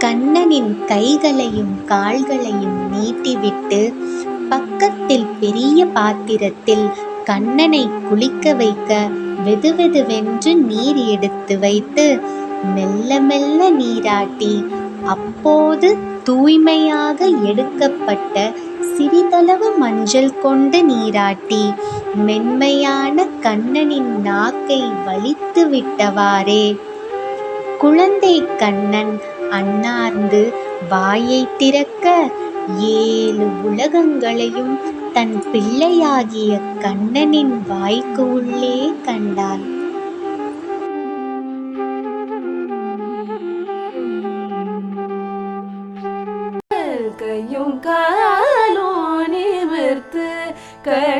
கண்ணனின் கைகளையும் கால்களையும் நீட்டிவிட்டு பக்கத்தில் பெரிய பாத்திரத்தில் கண்ணனை குளிக்க வைக்க வெதுவெதுவென்று நீர் எடுத்து வைத்து மெல்ல மெல்ல நீராட்டி அப்போது தூய்மையாக எடுக்கப்பட்ட சிறிதளவு மஞ்சள் கொண்டு நீராட்டி மென்மையான கண்ணனின் நாக்கை வலித்து விட்டவாறே குழந்தை கண்ணன் அண்ணார்ந்து வாயை திறக்க ஏழு உலகங்களையும் தன் பிள்ளையாகிய கண்ணனின் வாய்க்கு உள்ளே கண்டாள். கையும் காலும் நிமிர்த்து கை